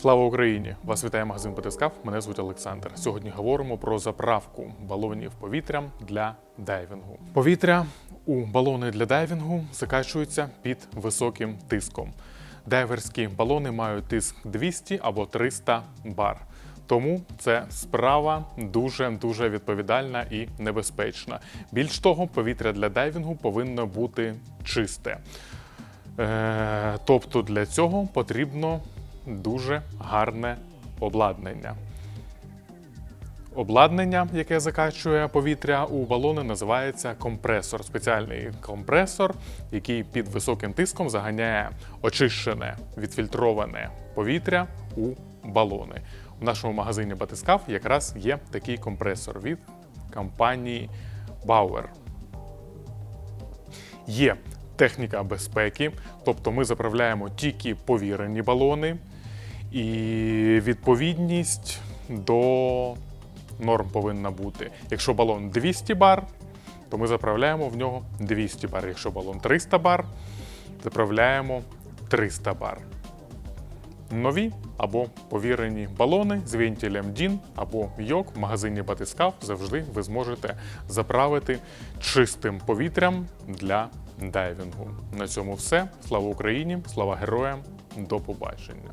Слава Україні! Вас вітає магазин Батискаф. Мене звуть Олександр. Сьогодні говоримо про заправку балонів повітрям для дайвінгу. Повітря у балони для дайвінгу закачується під високим тиском. Дайверські балони мають тиск 200 або 300 бар. Тому це справа дуже дуже відповідальна і небезпечна. Більш того, повітря для дайвінгу повинно бути чисте. Е, тобто для цього потрібно дуже гарне обладнання. Обладнання, яке закачує повітря у балони, називається компресор. Спеціальний компресор, який під високим тиском заганяє очищене, відфільтроване повітря у балони. У нашому магазині Батискаф якраз є такий компресор від компанії Bauer. Є техніка безпеки, тобто ми заправляємо тільки повірені балони, і відповідність до норм повинна бути. Якщо балон 200 бар, то ми заправляємо в нього 200 бар. Якщо балон 300 бар, заправляємо 300 бар. Нові або повірені балони з вентилем DIN або йок в магазині Батискаф завжди ви зможете заправити чистим повітрям для дайвінгу. На цьому все. Слава Україні! Слава героям! До побачення!